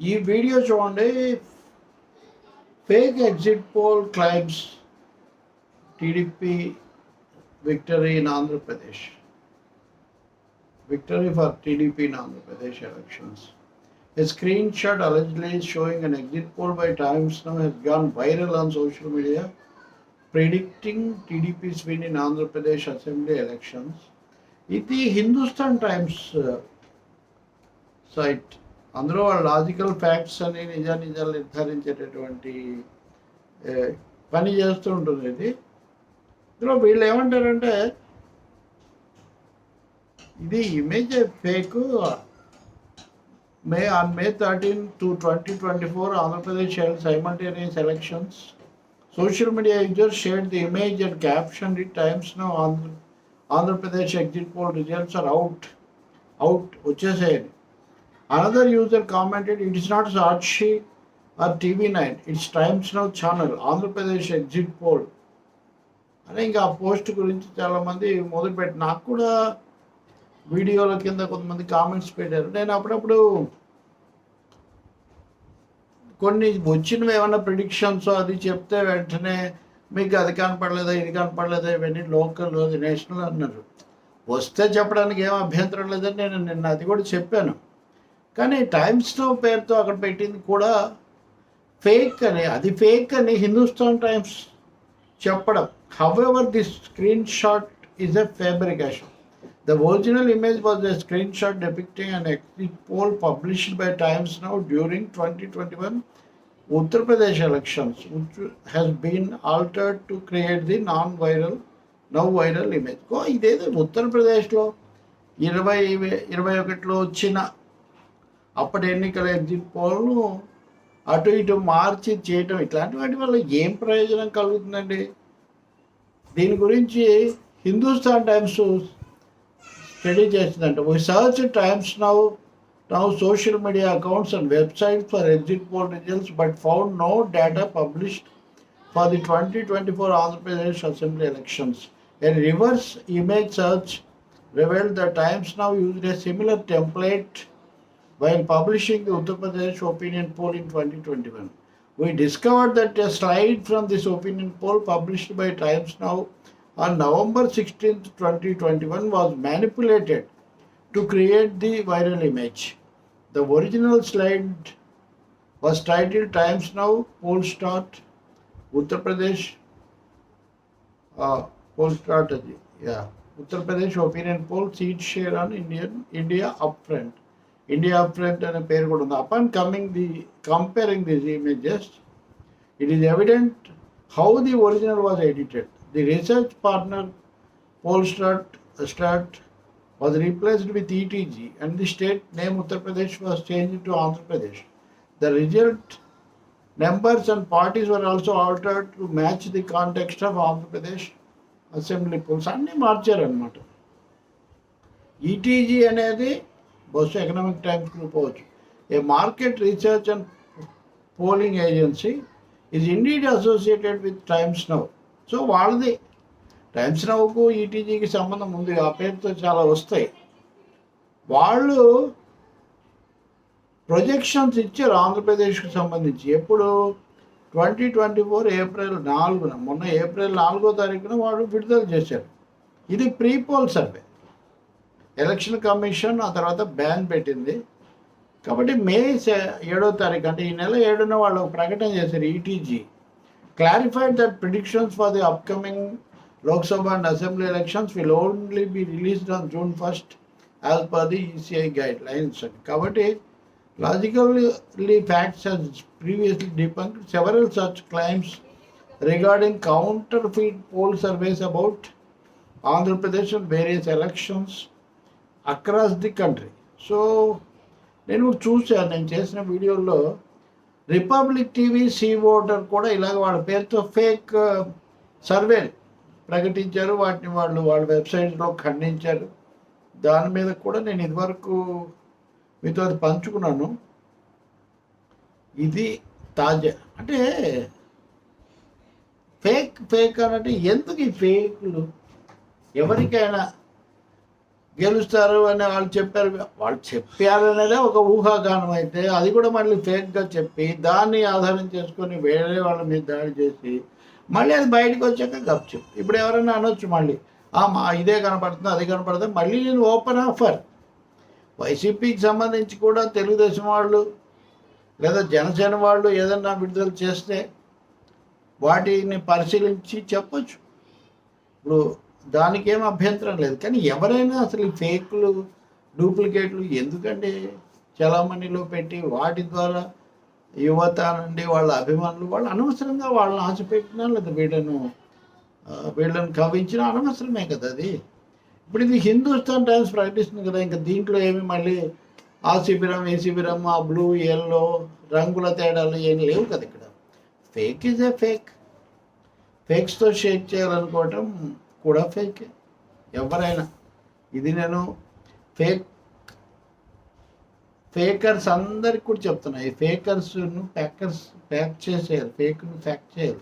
ఈ వీడియో చూడండి fake exit poll claims TDP victory in Andhra Pradesh victory for TDP in Andhra Pradesh elections. A screenshot allegedly showing an exit poll by Times Now has gone viral on social media, predicting TDP's win in Andhra Pradesh Assembly elections. ఇది Hindustan times site అందులో వాళ్ళు logical facts అని నిజ నిజాలు నిర్ధారించేటటువంటి పని చేస్తూ ఉంటుంది ఇది. ఇందులో వీళ్ళు ఏమంటారంటే ఇది image fake May on May thirteen to twenty twenty four Andhra Pradesh held simultaneous elections social media users share the image and caption it Times Andhra Andhra Pradesh exit poll results are out out వచ్చేసాయని another user commented it is not Sakshi or TV nine it's Times Now channel Andhra Pradesh exit poll అని ఇంకా ఆ post గురించి చాలామంది మొదలుపెట్టి నాకు కూడా వీడియోల కింద కొంతమంది కామెంట్స్ పెట్టారు. నేను అప్పుడప్పుడు కొన్ని వచ్చినవి ఏమైనా ప్రిడిక్షన్స్ అది చెప్తే వెంటనే మీకు అది కనపడలేదా ఇది కనపడలేదా ఇవన్నీ లోకల్ అది నేషనల్ అన్నారు. వస్తే చెప్పడానికి ఏం అభ్యంతరం లేదని నేను నిన్న అది కూడా చెప్పాను. కానీ టైమ్స్ నో పేరుతో అక్కడ పెట్టింది కూడా ఫేక్ అని అది ఫేక్ అని హిందుస్థాన్ టైమ్స్ చెప్పడం. However the screenshot is a fabrication the original image was a screenshot depicting and exit poll published by Times Now during twenty twenty one Uttar Pradesh elections has been altered to create the non viral now viral image ఇదేదో ఉత్తరప్రదేశ్లో ఇరవై ఇరవై ఒకటిలో వచ్చిన అప్పటి ఎన్నికల exit పోల్ను అటు ఇటు మార్చి చేయటం ఇట్లాంటి వాటి వల్ల ఏం ప్రయోజనం కలుగుతుందండి? దీని గురించి హిందుస్థాన్ టైమ్స్ స్టడీ చేసిందంట we search Times Now now social media accounts and websites for exit poll results but found no data published for the twenty twenty four Andhra Pradesh assembly elections a reverse image search reveal the Times Now use a similar template while publishing the Uttar Pradesh opinion poll in 2021. We discovered that a slide from this opinion poll published by Times Now on November 16, 2021 was manipulated to create the viral image. The original slide was titled Times Now Poll Start Uttar Pradesh uh, poll strategy. Yeah. Uttar Pradesh opinion poll seat share on Indian India upfront. India front అనే పేరు కూడా ఉంది. Up and coming the comparing this images it is evident how the original was edited the research partner poll start start was replaced with ETG and the state name Uttar Pradesh was change to Andhra Pradesh the result numbers and parties were also altered to match the context of Andhra Pradesh assembly polls అన్నీ మార్చారనమాట ETG అనేది బహుశా economic times group అవ్వచ్చు ఏ market research and polling agency is indeed associated with Times Now so వాళ్ళది. Times నవ్వుకు ఈటీజీకి సంబంధం ఉంది. ఆ పేరుతో చాలా వస్తాయి. వాళ్ళు ప్రొజెక్షన్స్ ఇచ్చారు ఆంధ్రప్రదేశ్కు సంబంధించి. ఎప్పుడు? ట్వంటీ ట్వంటీ ఫోర్ ఏప్రిల్ నాలుగున. మొన్న ఏప్రిల్ నాలుగో తారీఖున వాళ్ళు విడుదల చేశారు. ఇది ప్రీపోల్ సర్వే ఎలక్షన్ కమిషన్ ఆ తర్వాత బ్యాన్ పెట్టింది. కాబట్టి మే ఏడో తారీఖు అంటే ఈ నెల ఏడున వాళ్ళు ప్రకటన చేశారు ETG clarified that predictions for the upcoming Lok Sabha and assembly elections will only be released on June first as per the ECI guidelines and కాబట్టి logically facts and previously depend several such claims regarding counter feed poll surveys about Andhra Pradesh various elections across the country so నేను కూడా చూశాను నేను చేసిన వీడియోలో republic TV see voter కూడా ఇలాగ వాళ్ళ పేరుతో ఫేక్ సర్వే uh, ప్రకటించారు. వాటిని వాళ్ళు వాళ్ళ వెబ్సైట్లో ఖండించారు. దాని మీద కూడా నేను ఇదివరకు మీతో అది పంచుకున్నాను. ఇది తాజా. అంటే ఫేక్ ఫేక్ అనంటే ఎందుకు ఈ ఫేక్లు ఎవరికైనా గెలుస్తారు అని వాళ్ళు చెప్పారు. వాళ్ళు చెప్పారనేదే ఒక ఊహాగానం అయితే అది కూడా మళ్ళీ ఫేక్గా చెప్పి దాన్ని ఆధారం చేసుకొని వేరే వాళ్ళ మీద దాడి చేసి మళ్ళీ అది బయటకు వచ్చాక గప్చు ఇప్పుడు ఎవరైనా అనొచ్చు మళ్ళీ. "ఆ, మా ఇదే కనపడుతుంది అది కనపడుతుంది మళ్ళీ నేను ఓపెన్ ఆఫర్. వైసీపీకి సంబంధించి కూడా తెలుగుదేశం వాళ్ళు లేదా జనసేన వాళ్ళు ఏదన్నా విడుదల చేస్తే వాటిని పరిశీలించి చెప్పచ్చు. ఇప్పుడు దానికి ఏం అభ్యంతరం లేదు. కానీ ఎవరైనా అసలు ఫేక్లు డూప్లికేట్లు ఎందుకంటే చలామణిలో పెట్టి వాటి ద్వారా యువత నుండి వాళ్ళ అభిమానులు వాళ్ళు అనవసరంగా వాళ్ళని ఆశపెట్టినా లేదా వీళ్ళను ఆ, వీళ్ళని కవించినా అనవసరమే కదా అది. ఇప్పుడు ఇది హిందుస్థాన్ టైమ్స్ ప్రకటిస్తుంది కదా ఇంకా దీంట్లో ఏమి మళ్ళీ ఆ శిబిరం ఈ శిబిరం ఆ బ్లూ ఎల్లో రంగుల తేడాలు ఏం లేవు కదా ఇక్కడ. ఫేక్ ఈజ్ ఏ ఫేక్ ఫేక్స్తో షేక్ చేయాలనుకోవటం కూడా ఫేక్ ఎవరైనా. ఇది నేను ఫేక్ ఫేకర్స్ అందరికి కూడా చెప్తున్నా. ఈ ఫేకర్స్ను ప్యాకర్స్ ప్యాక్ చేసేయాలి. ఫేక్ను ప్యాక్ చేయాలి.